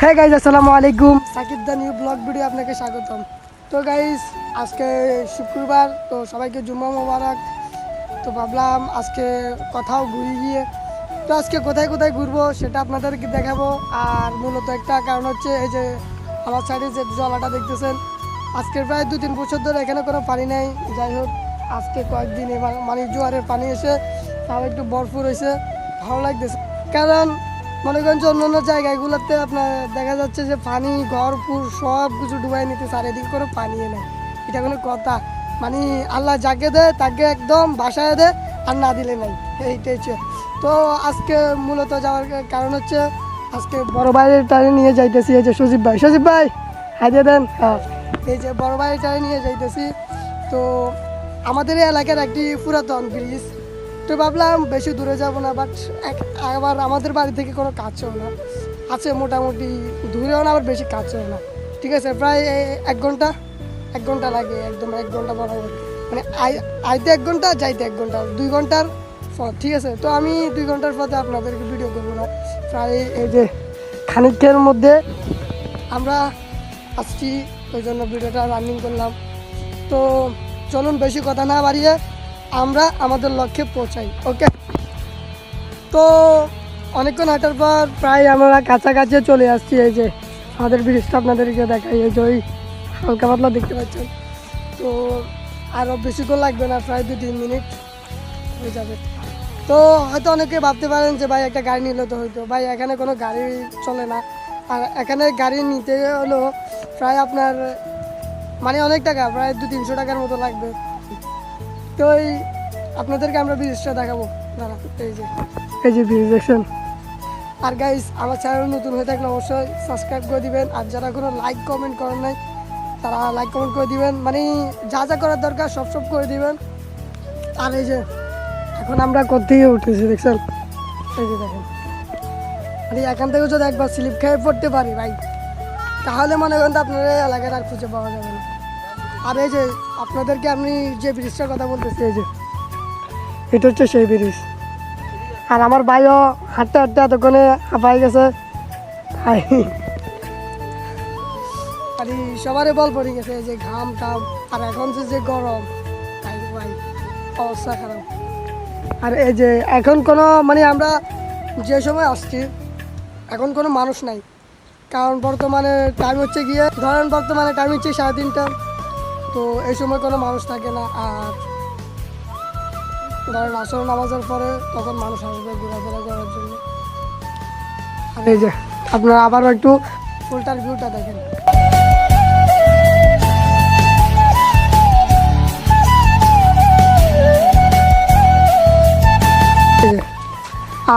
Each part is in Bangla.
হ্যাঁ গাইজ আসসালামু আলাইকুম সাকিব দা নিউ ব্লগ ভিডিও আপনাকে স্বাগতম। তো গাইজ আজকে শুক্রবার, তো সবাইকে জুম্মা মোবারক। তো ভাবলাম আজকে কোথাও ঘুরে গিয়ে, তো আজকে কোথায় কোথায় ঘুরবো সেটা আপনাদেরকে দেখাবো। আর মূলত একটা কারণ হচ্ছে এই যে আমার সাইডে যে জলাটা দেখতেছেন আজকের প্রায় দু তিন বছর ধরে এখানে কোনো পানি নেই। যাই হোক, আজকে কয়েকদিন মানে জোয়ারের পানি এসে তাও একটু বরফুর হয়েছে। ভালো লাগতেছে। কারণ মনে করেন যে অন্যান্য জায়গাগুলোতে আপনার দেখা যাচ্ছে যে পানি, ঘর ঘরপুর সব কিছু ডুবাই নিতে চারিদিকে কোনো পানি নেই এটা কোনো কথা। মানে আল্লাহ যাকে দেয় তাকে একদম বাসায় দেয় আর না দিলে নাই। এইটাই হচ্ছে। তো আজকে মূলত যাওয়ার কারণ হচ্ছে, আজকে বড় ভাইয়ের টানে নিয়ে যাইতেছি এই যে সজীব ভাই। সজীব ভাই হাজিয়ে দেন। হ্যাঁ এই যে বড় ভাইয়ের টানে নিয়ে যাইতেছি। তো আমাদের এলাকার একটি পুরাতন ব্রিজ তো ভাবলাম বেশি দূরে যাব না বাট আবার আমাদের বাড়ি থেকে কোনো কাজ কাছেও না। আছে মোটামুটি, দূরেও না, আবার বেশি কাজ কাছেও না। ঠিক আছে, প্রায় এক ঘণ্টা এক ঘণ্টা লাগে, একদম এক ঘণ্টা বরাবর মানে আই- আইতে এক ঘণ্টা, যাইতে এক ঘণ্টা, দুই ঘণ্টার পথ ঠিক আছে, তো আমি দুই ঘণ্টার পথে আপনাদেরকে ভিডিও করব না। প্রায় এই যে খানিকের মধ্যে আমরা আসছি, ওই জন্য ভিডিওটা রানিং করলাম। তো চলুন, বেশি কথা না বাড়িয়ে আমরা আমাদের লক্ষ্যে পৌঁছাই ওকে তো অনেকক্ষণ হাঁটার পর প্রায় আমরা কাছাকাছি চলে আসছি, এই যে আমাদের ব্রিজটা আপনাদেরকে দেখাই, এই যে ওই হালকা পাতলা দেখতে পাচ্ছেন। তো আরও বেশিক্ষণ লাগবে না, প্রায় দু তিন মিনিট হয়ে যাবে। তো হয়তো অনেকে ভাবতে পারেন যে ভাই একটা গাড়ি নিলে তো হয়তো ভাই, এখানে কোনো গাড়ি চলে না। আর এখানে গাড়ি নিতে হলো প্রায় আপনার মানে অনেক টাকা, প্রায় দু তিনশো টাকার মতো লাগবে। তো এই আপনাদেরকে আমরা ব্রিজটা দেখাবো। দাঁড়া এই যে। এই যে ব্রিজ দেখছেন? আর গাইস আমার চ্যানেল নতুন হয়ে থাকলে অবশ্যই সাবস্ক্রাইব করে দিবেন। আর যারা কোনো লাইক কমেন্ট করেন নাই তারা লাইক কমেন্ট করে দিবেন। মানে যা যা করার দরকার সব সব করে দিবেন। আর এই যে এখন আমরা কোথেকে উঠেছি দেখছেন? এই যে দেখেন। আরে এখান থেকে যদি একবার স্লিপ খেয়ে পড়তে পারি ভাই তাহলে মনে করেন আপনার এই এলাকার আর খুঁজে পাওয়া যাবে না। আর এই যে আপনাদেরকে আমি যে ব্রিজটার কথা বলতেছি, এই যে, এটা হচ্ছে সেই ব্রিজ। আর আমার ভাইও হাঁটতে হাঁটতে এতক্ষণে হাঁপাই গেছে। আর, সবারই বল পড়ে গেছে যে ঘাম টাম, আর এখন যে যে গরম অবস্থা খারাপ। আর এই যে এখন কোনো মানে আমরা যে সময় আসছি, এখন কোনো মানুষ নাই। কারণ বর্তমানে টাইম হচ্ছে গিয়ে, ধরেন বর্তমানে টাইম হচ্ছে সাড়ে তিনটা। তো এই সময় কোনো মানুষ থাকে না, আর ধরেন আসর নামাজের পরে তখন মানুষ আসবে ঘোরাফেরা করার জন্য আর এই যে, আপনারা আবার একটু ফুলটার ভিউটা দেখেন।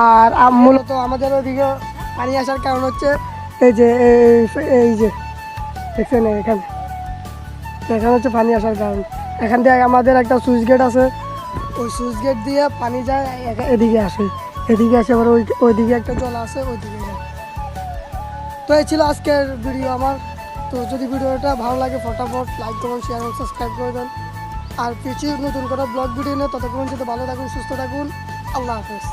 আর মূলত আমাদের ওদিকে পানি আসার কারণ হচ্ছে এই যে এই যে দেখছেন এখানে এখানে হচ্ছে পানি আসার কারণ। এখান থেকে আমাদের একটা সুইচ গেট আছে। ওই সুইচ গেট দিয়ে পানি যায় এদিকে আসে। এদিকে আসে আবার ওই ওইদিকে একটা জল আছে, ওইদিকে যায়। তো এই ছিল আজকের ভিডিও আমার। তো যদি ভিডিওটা ভালো লাগে, ফটাফট লাইক করুন শেয়ার এবং সাবস্ক্রাইব করে দেন। আর কিছু নতুন করে ব্লগ ভিডিও নিয়ে ততক্ষণ যদি ভালো থাকুন, সুস্থ থাকুন। আল্লাহ হাফেজ।